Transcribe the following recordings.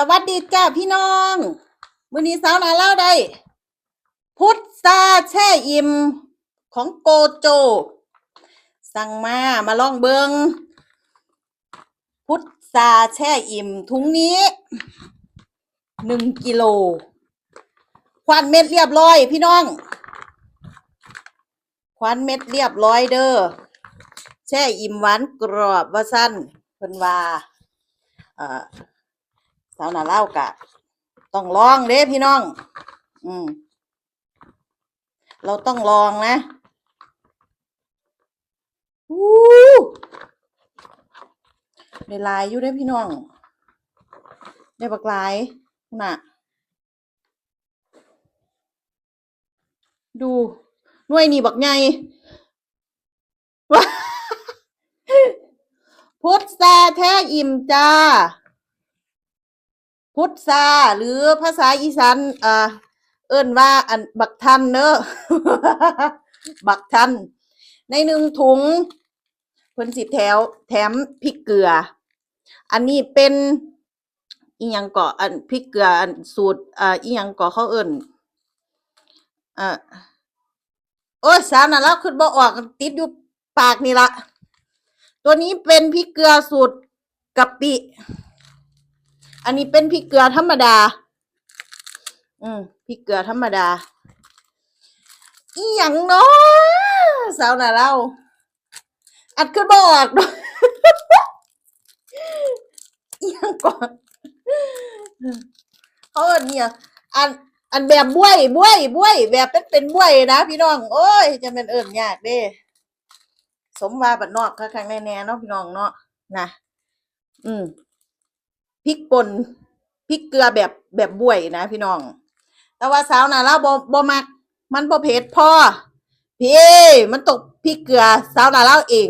สวัสดีจ้าพี่น้องมื้อนี้สาวนาเล่าได้ พุทธาแช่อิ่มของโกโจ สั่งมามาลองเบิงพุทธาแช่อิ่มถุงนี้หนึ่งกิโลควันเม็ดเรียบร้อยพี่น้องควันเม็ดเรียบร้อยเด้อแช่อิ่มหวานกรอบว่าสั้นเพิ่นว่าเอ่อ สาวนาเล่ากะ ต้องลองเด้พี่น้อง อืม เราต้องลองนะอู้ได้ลายอยู่เด้พี่น้อง ได้บักลายน่ะ ดูหน่วยนี่บักใหญ่ว้าพุทธแท้อิ่มจ้า พุทธาหรือภาษาอีสานเอ่อเอิ้นว่าอันบักทันเนอะบักทัน ในหนึ่งถุงเพิ่นสิแถว แถมพริกเกลือ อันนี้เป็นอีหยังเกาะอันพริกเกลืออันสูตรอ่าอีหยังเกาะเขาเอิ้นอ่าโอ้ยสาวน่ะแล้วขึ้นบ่ออกติดอยู่ปากนี่ละตัวนี้เป็นพริกเกลือสูตรกะปิ อันนี้เป็นพริกเกลือธรรมดา อืมพริกเกลือธรรมดา อีหยังเนาะสาวน่ะเราอัดขึ้นบออกเนาะอีหยังก่อนเขาเอิ้นเนี่ยอันอันแบบบ้วยบ้วยบ้วย แบบเป็นเป็นบ้วยนะพี่น้อง โอ้ยจะเป็นเอิ้นยากเด้สมว่าบัดนอกค่ะข้างๆแน่เนาะพี่น้องเนาะนะอืม พริกป่นพริกเกลือแบบแบบบวยนะพี่น้อง แต่ว่าสาวน่ะเราบ่บ่มัก มันบ่เผ็ดพอพี่มันตกพริกเกลือสาวน่ะเราเอง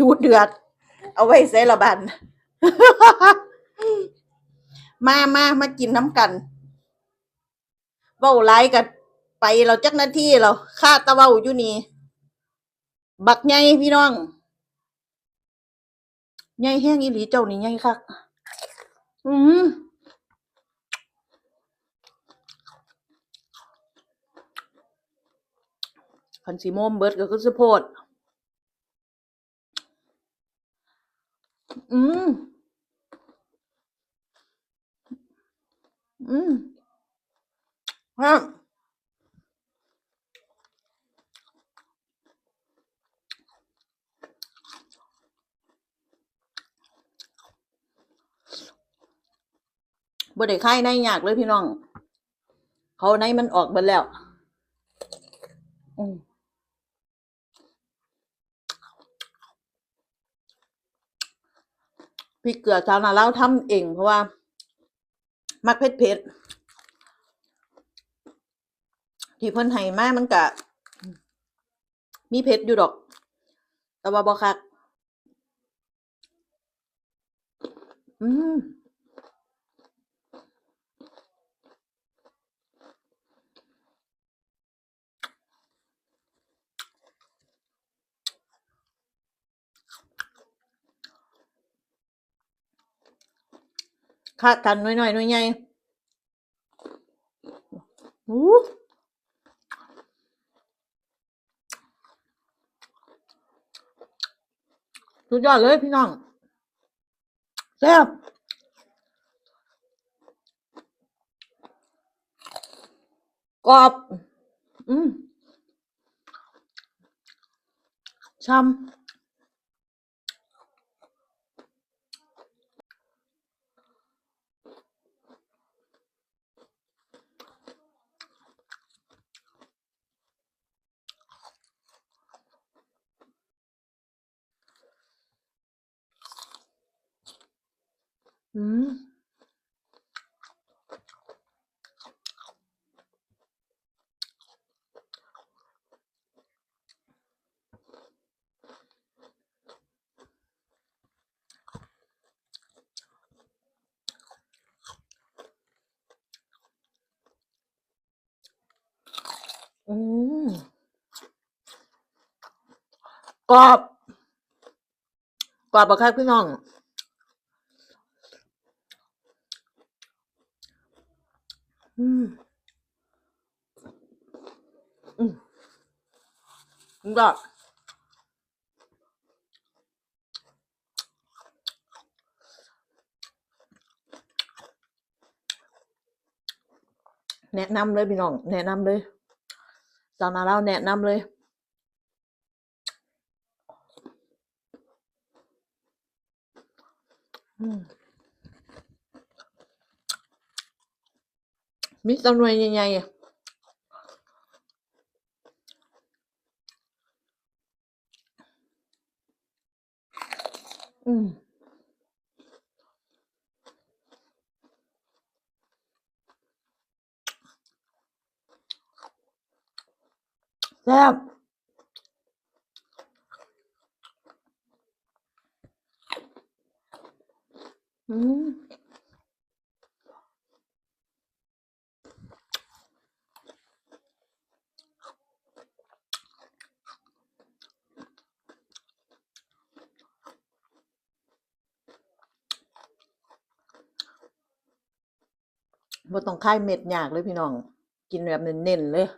ดูเดือด เอาไว้ใส่ละบัน มามามากินน้ำกันเว้าไลกันไปเราจักนาที่เราค่าตะเว้าอยู่นี่ บักใหญ่พี่น้อง ใหญ่แห้งอีหลีเจ้านี่ใหญ่คัก อืมคันสิโมมเบิดก็คือสะโพด อืม อืมฮะ บ่ได้คายในยากเลยพี่น้อง เขาในมันออกเบิดแล้ว อืมพริกเกลือชาวนาเราทำเองเพราะว่า มักเผ็ดเผ็ดที่เพิ่นให้มามันกะ มีเผ็ดอยู่ดอก แต่ว่าบ่คัก อืม คากันหน่อยหน่อยหน่อยใหญ่อู้สุดยอดเลยพี่น้องแซ่บกรอบ อืมช่ำ อืมอืมกรอบกรอบปะครับพี่น้อง อืมอืมก็แนะนำเลยพี่น้อง แนะนำเลยสาวนาเราแนะนำเลย มีตำนวยใหญ่ๆอะอืม แซ่ บอืมบ่ต้องคายเม็ดยากเลยพี่น้อง กินแบบเน้นๆเลย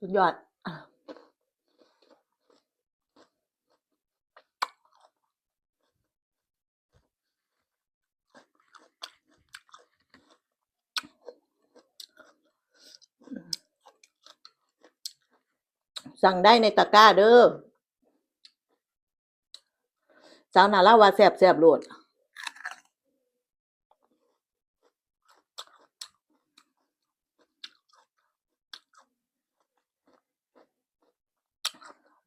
สุดยอดสั่งได้ในตะกร้าเด้อ สาวนาลาว่าแซ่บแซ่บโลด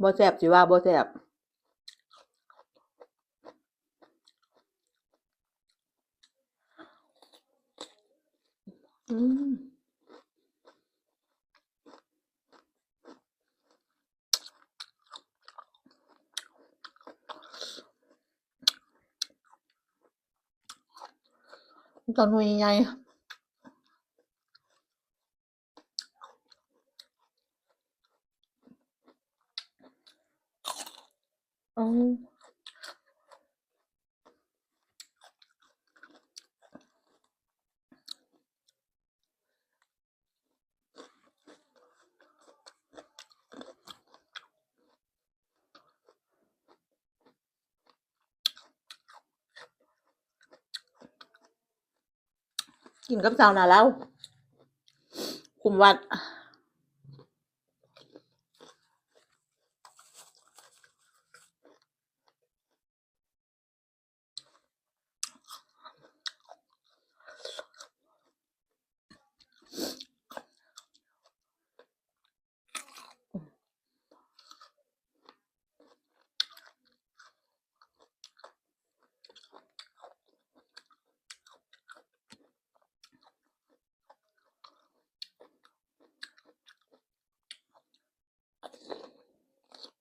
บ่แซ่บสิว่าบ่แซ่บอืม ตอนหน่วยใหญ่อืม กินกับสาวนาแล้วคุมวัด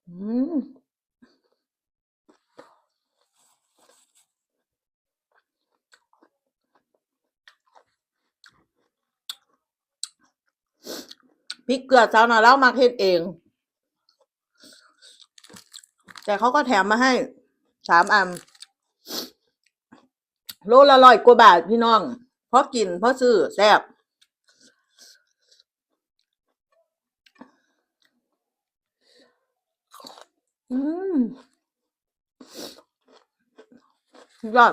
อืม พริกเกลือสาวนาแล้วมาเฮ็ดเอง แต่เขาก็แถมมาให้สามอันโลละร้อยกว่าบาทพี่น้องเพราะกินเพราะซื้อแซ่บอืมยอด